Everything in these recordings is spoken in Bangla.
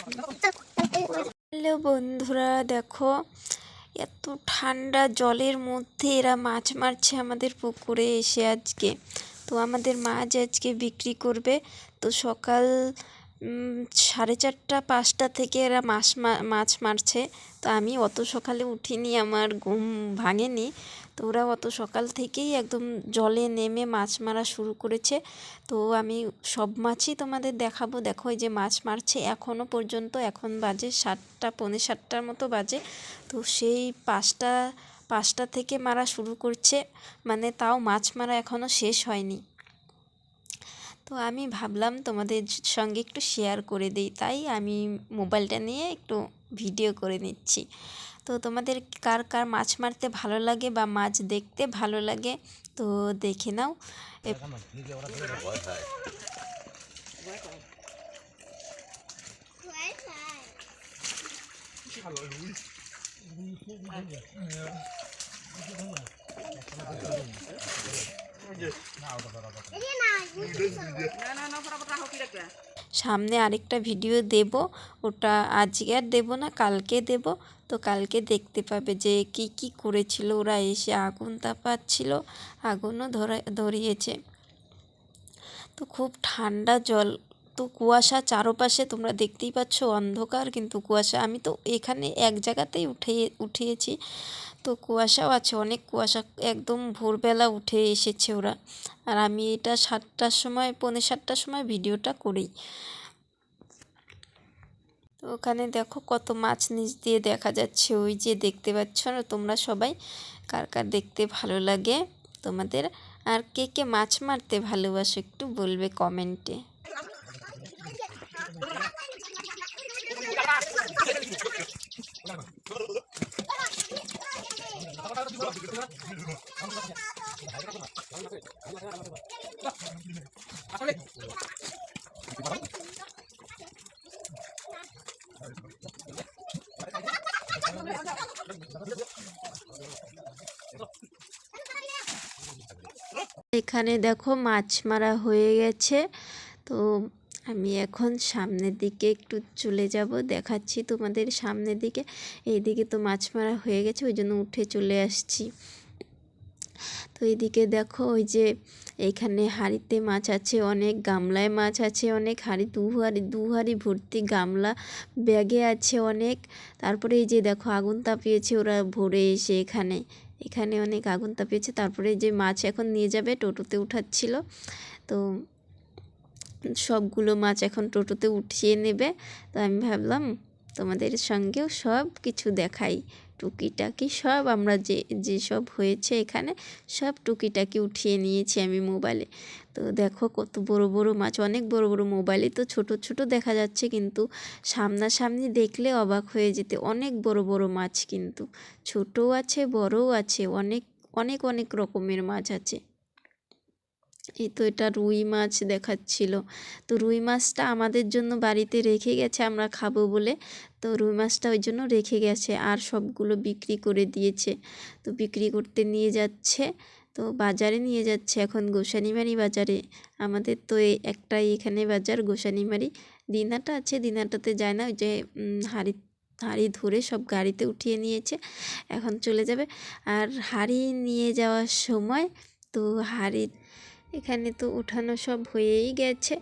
হ্যালো বন্ধুরা, দেখো, এত ঠান্ডা জলের মধ্যে এরা মাছ মারছে আমাদের পুকুরে এসে আজকে। তো আমাদের মাছ আজকে বিক্রি করবে। তো সকাল সাড়ে চারটা, পাঁচটা থেকে এরা মাছ মাছ মারছে। তো আমি অত সকালে উঠিনি, আমার ঘুম ভাঙেনি। তো ওরা অত সকাল থেকেই একদম জলে নেমে মাছ মারা শুরু করেছে। তো আমি সব মাছই তোমাদের দেখাবো। দেখো, এই যে মাছ মারছে এখনও পর্যন্ত। এখন বাজে সাতটা, পৌনে সাতটার মতো বাজে। তো সেই পাঁচটা পাঁচটা থেকে মারা শুরু করছে। মানে তাও মাছ মারা এখনও শেষ হয়নি। তো আমি ভাবলাম তোমাদের সঙ্গে একটু শেয়ার করে দিই। তাই আমি মোবাইলটা নিয়ে একটু ভিডিও করে নিচ্ছি। তো তোমাদের কার কার মাছ মারতে ভালো লাগে বা মাছ দেখতে ভালো লাগে, তো দেখে নাও। সামনে আরেকটা ভিডিও দেব। ওটা আজকে আর দেবো না, কালকে দেব। তো কালকে দেখতে পাবে যে কি কি করেছিল ওরা। এসে আগুন তাপাচ্ছিল, আগুনও ধরা, ধরিয়েছে। তো খুব ঠান্ডা জল। তো কুয়াশা চারপাশে তোমরা দেখতেই পাচ্ছ অন্ধকার, কিন্তু কুয়াশা আমি তো এখানে এক জায়গাতেই উঠে, উঠিয়েছি। তো কুয়াশাও আছে, অনেক কুয়াশা, একদম ভোরবেলা উঠে এসেছে ওরা। আর আমি এটা সাতটার সময়, পৌনে সাতটার সময় ভিডিওটা করি। তো ওখানে দেখো কত মাছ নিচ দিয়ে দেখা যাচ্ছে, ওই যে দেখতে পাচ্ছ না তোমরা সবাই? কার কার দেখতে ভালো লাগে তোমাদের? আর কে কে মাছ মারতে ভালোবাসো একটু বলবে কমেন্টে। এখানে দেখো মাছ মারা হয়ে গেছে। তো আমি এখন সামনের দিকে একটু চলে যাব, দেখাচ্ছি তোমাদের সামনের দিকে। এইদিকে তো মাছ মারা হয়ে গেছে, ওই জন্য উঠে চলে আসছি। তো এদিকে দেখো ওই যে এইখানে হাঁড়িতে মাছ আছে, অনেক গামলায় মাছ আছে, অনেক হাঁড়ি, দু হাঁড়ি দু হাঁড়ি ভর্তি গামলা ব্যাগে আছে অনেক। তারপরে এই যে দেখো আগুন তাপিয়েছে ওরা ভোরে এসে এখানে এখানে অনেক আগুন তাপিয়েছে। তারপরে যে মাছ এখন নিয়ে যাবে, টোটোতে উঠাচ্ছিল। তো সবগুলো মাছ এখন টোটোতে উঠিয়ে নেবে। তো আমি ভাবলাম তোমাদের সঙ্গেও সব কিছু দেখাই। টুকিটাকি সব আমরা যে যেসব হয়েছে এখানে সব টুকিটাকি উঠিয়ে নিয়েছি আমি মোবাইলে। তো দেখো কত বড় বড় মাছ, অনেক বড় বড় মোবাইলে তো ছোট ছোট দেখা যাচ্ছে কিন্তু সামনাসামনি দেখলে অবাক হয়ে যেতে। অনেক বড় বড় মাছ কিন্তু, ছোটও আছে, বড়ও আছে, অনেক অনেক অনেক রকমের মাছ আছে। এই তো এটা রুই মাছ দেখাচ্ছিল। তো রুই মাছটা আমাদের জন্য বাড়িতে রেখে গেছে, আমরা খাব বলে। তো রুই মাছটা ওই জন্য রেখে গেছে আর সবগুলো বিক্রি করে দিয়েছে। তো বিক্রি করতে নিয়ে যাচ্ছে, তো বাজারে নিয়ে যাচ্ছে। এখন গোসানিমারি বাজারে। আমাদের তো একটাই এখানে বাজার, গোসানিমারি। দিনাটা আছে, দিনাটাতে যায় না, ওই যে হাঁড়ি হাঁড়ি ধরে সব গাড়িতে উঠিয়ে নিয়েছে। এখন চলে যাবে। আর হাঁড়ি নিয়ে যাওয়ার সময় তো হাঁড়ি এখানে তো উঠানো সব হয়েই গেছে,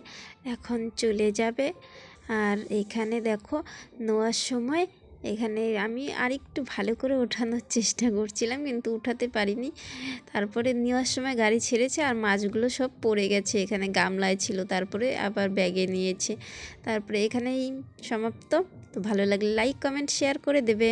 এখন চলে যাবে। আর এখানে দেখো নেওয়ার সময়, এখানে আমি আরেকটু ভালো করে ওঠানোর চেষ্টা করছিলাম, কিন্তু উঠাতে পারিনি। তারপরে নেওয়ার সময় গাড়ি ছেড়েছে আর মাছগুলো সব পড়ে গেছে, এখানে গামলায় ছিল, তারপরে আবার ব্যাগে নিয়েছে। তারপরে এখানেই সমাপ্ত। তো ভালো লাগলে লাইক কমেন্ট শেয়ার করে দেবে।